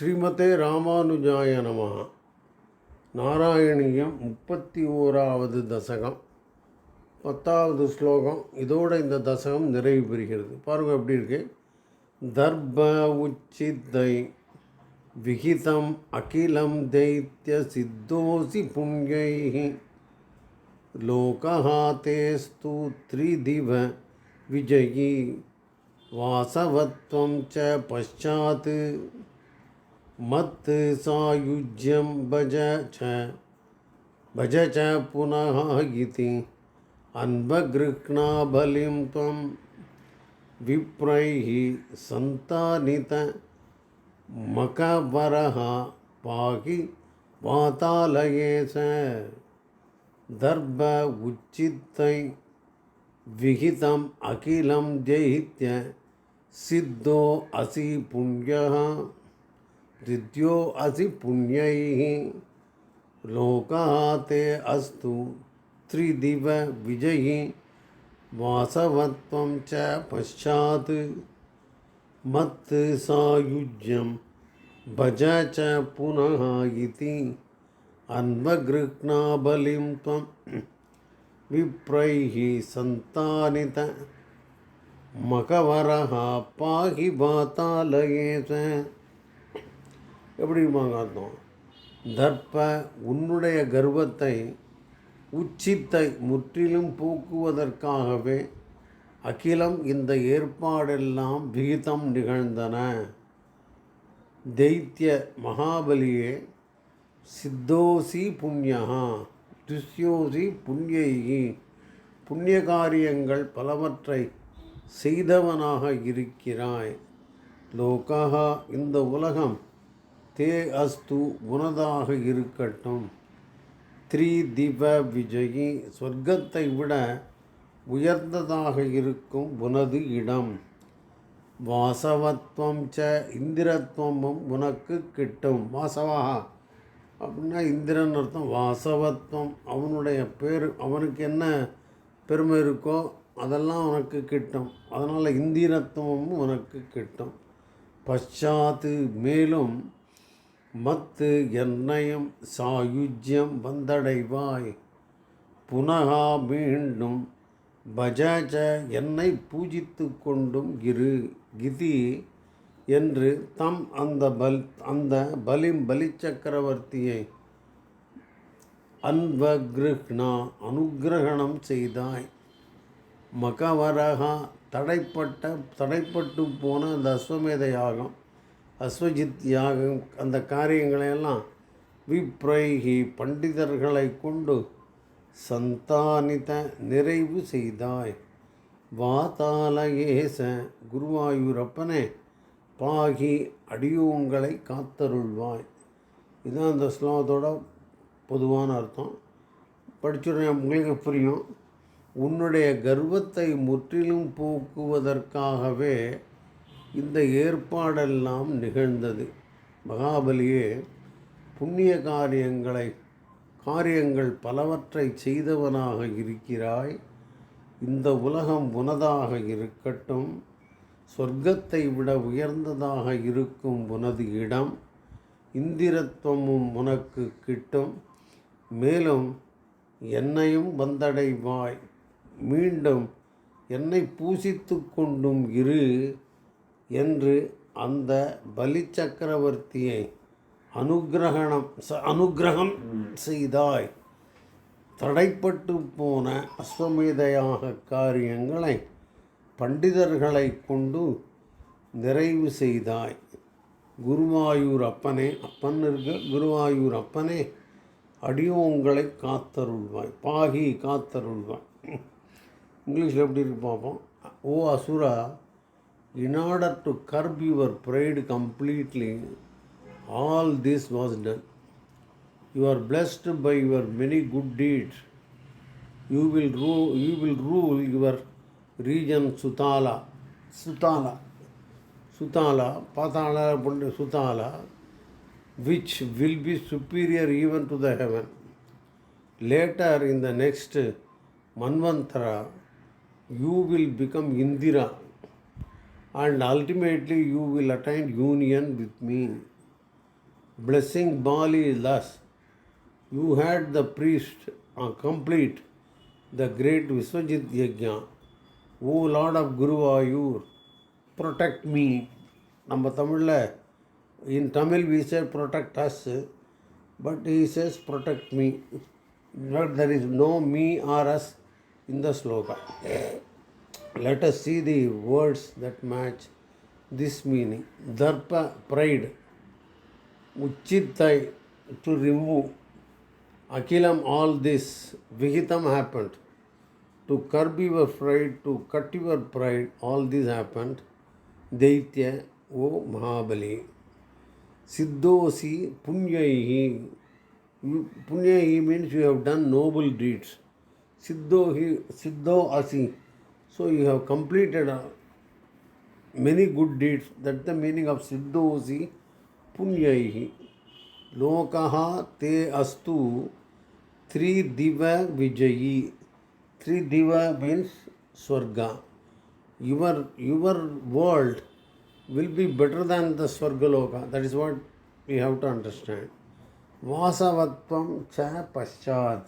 ஸ்ரீமதே ராமானுஜாய நம. நாராயணியம் முப்பத்தி ஓராவது தசகம். பத்தாவது ஸ்லோகம். இதோடு இந்த தசகம் நிறைவு பெறுகிறது. பாருங்கள் எப்படி இருக்கு? தர்ப உச்சித்தை விகிதம் அகிலம் தைத்திய சித்தோசி புங்கை லோகா தேஸ்து த்ரிதிவ விஜயி. வாசவத்வம் ச பஷாத் मत् सायुज्यं भज च भज च पुनः इति। अन्वगृह्णाबलिं त्वं विप्रैः सन्तानित मकवरः पाहि वातालये स। दर्भ उच्चित्तै विहितम् अखिलं दैत्य सिद्धो असि पुण्यः। दिद्यो असि पुण्य लोकाते अस्तु त्रिदिव विजयी वासवत्वं च पश्चात् मत् सायुज्यं भज च पुनः इति अन्वगृह्णाबलिं त्वं विप्रैः सन्तानित मकवरः पाहि वातालये च இருப்பாங்க அர்த்தம்? தர்ப்ப உன்னுடைய கர்வத்தை உச்சித்தை முற்றிலும் போக்குவதற்காகவே அகிலம் இந்த ஏற்பாடெல்லாம் விகிதம் நிகழ்ந்தன. தைத்திய மகாபலியே சித்தோசி புண்ணியா துஷ்யோசி புண்ணியி புண்ணிய காரியங்கள் பலவற்றை செய்தவனாக இருக்கிறாய். லோகா இந்த உலகம் தே அஸ்து உனதாக இருக்கட்டும். த்ரீ திவ விஜயி சொர்க்கத்தை விட உயர்ந்ததாக இருக்கும் உனது இடம். வாசவத்வம் ச இந்திரத்வமும் உனக்கு கிட்டும். வாசவா? அப்படின்னா இந்திரன் அர்த்தம் வாசவத்வம். அவனுடைய பேர் அவனுக்கு என்ன பெருமை இருக்கோ அதெல்லாம் உனக்கு கிட்டும். அதனால் இந்திரத்துவமும் உனக்கு கிட்டும். பஷாத்து மேலும் மத்து என்னையும் சாயுஜ்யம் வந்தடைவாய். புனகா மீண்டும் பஜாஜ என்னை பூஜித்து கொண்டும் இரு கிதி என்று தம் அந்த பல் அந்த பலிம் பலி சக்கரவர்த்தியை அன்வகிருஷ்ணா அனுகிரகணம் செய்தாய். மகவரகா தடைப்பட்ட தடைப்பட்டு போன அந்த அஸ்வமேத யாகம் அஸ்வஜித் யாகம் அந்த காரியங்களையெல்லாம் விப்ரைகி பண்டிதர்களை கொண்டு சந்தானித நிறைவு செய்தாய். வாதாலயேச குருவாயூரப்பனே பாகி அடியோங்களை காத்தருள்வாய். இதுதான் அந்த ஸ்லோகத்தோட பொதுவான அர்த்தம். படிச்சுடுறேன் உங்களுக்கு புரியும். உன்னுடைய கர்வத்தை முற்றிலும் போக்குவதற்காகவே இந்த ஏற்பாடெல்லாம் நிகழ்ந்தது. மகாபலியே புண்ணிய காரியங்களை காரியங்கள் பலவற்றை செய்தவனாக இருக்கிறாய். இந்த உலகம் உனதாக இருக்கட்டும். சொர்க்கத்தை விட உயர்ந்ததாக இருக்கும் உனது இடம். இந்திரத்துவமும் உனக்கு கிட்டும். மேலும் என்னையும் வந்தடைவாய். மீண்டும் என்னை பூசித்து கொண்டும் இரு. என்று அந்த பலி சக்கரவர்த்தியை அனுகிரகணம் ச அனுகிரகம் செய்தாய். தடைப்பட்டு போன அஸ்வமேதையாக காரியங்களை பண்டிதர்களை கொண்டு நிறைவு செய்தாய். குருவாயூர் அப்பனே அப்பன் இருக்க குருவாயூர் அப்பனே அடியோங்களை காத்தருள்வாய். பாகி காத்தருள்வாய். இங்கிலீஷில் எப்படி இருக்கு பார்ப்போம் ஓ அசுரா in order to curb your pride completely, all this was done. You are blessed by your many good deeds. You will rule, you will rule your region Sutala. Sutala. Sutala, Patala, Sutala, which will be superior even to the heaven. Later in the next Manvantara, you will become Indira, and ultimately you will attain union with me. blessing Bali is thus. You had the priest uh, complete the great Viswajit Yajna. O Lord of Guruvayur, protect me. நம்ம தமிழில் in Tamil we say protect us, but he says protect me. Not there is no me or us in the sloka. Let us see the words that match this meaning. Darpa, pride. Uchittai, to remove. Akilam, all this. Vihitam happened. To curb your pride, to cut your pride, all this happened. Daitya, O Mahabali. Siddhosi Punyaihi. Punyaihi means you have done noble deeds. Siddhohi, Siddho Asi. So you have completed uh, many good deeds. That's the meaning of Siddhosi Punyaihi. Lokaha te astu Tridiva Vijayi. Tridiva means Swarga. Your, your world will be better than the Swargaloka. That is what we have to understand. Vasavatvam cha paschat.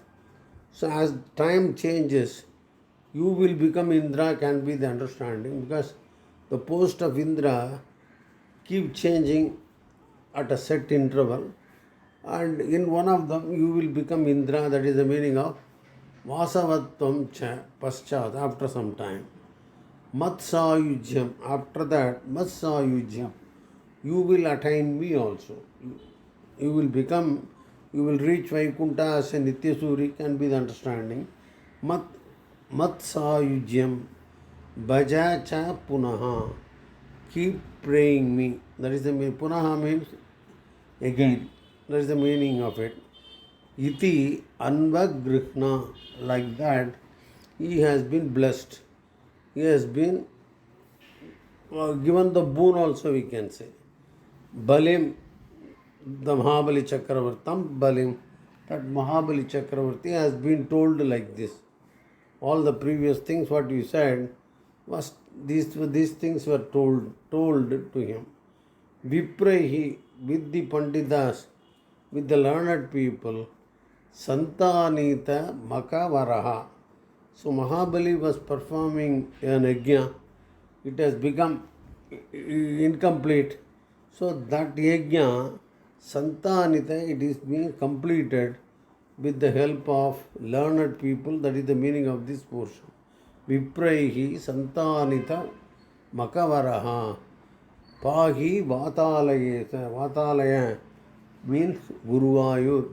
So as time changes, you will become Indra can be the understanding because the post of Indra keep changing at a set interval and in one of them you will become Indra that is the meaning of Vasavatvam cha paschat after some time. Matsayujyam after that Matsayujyam you will attain me also. You, will become, you will reach Vaikuntha as a Nityasuri can be the understanding. Mat, मत्सायुज्यम भज च पुनः की praying me that is the पुनः mean again that is the meaning of it इति अन्वगृहना like that he has been blessed he has been given the boon also we can say बलिम the Mahabali चक्रवर्तम बलिम that Mahabali Chakravarti has been told like this All the previous things what you said was these these things were told told to him. Viprahi with the Panditas, with the learned people, Santanita Makavaraha. So Mahabali was performing an yajna. It has become incomplete. So that yajna, Santanita, it is being completed with the help of learned people. That is the meaning of this portion. Vipraihi Santanita Makavaraha. Pahi Vatalayesa. Vatalaya means Guruvayur.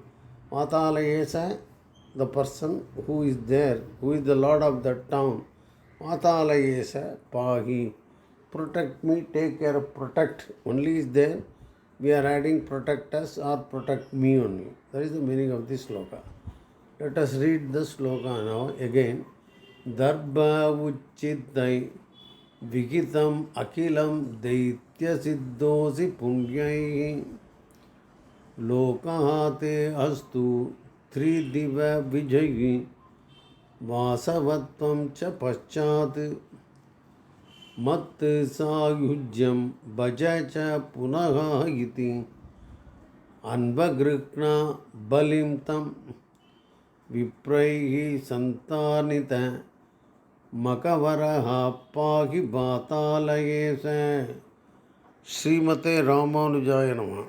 Vatalayesa, the person who is there, who is the lord of that town. Vatalayesa Pahi. Protect me, take care of protect. Only is there. We are adding protect us or protect me only. That is the meaning of this sloka. Let us read the sloka now again. Darbha uchidai vigitam akilam daitya siddhosi लोकः ते अस्तु त्रिदिव विजयी वासवत्वं च पश्चात् मत् सायुज्यं भज च पुनः इति। अन्वगृह्णा बलिं तं विप्रैः सन्तानित मकवरः पाहि पातालये स। श्रीमते रामानुजाय नमः।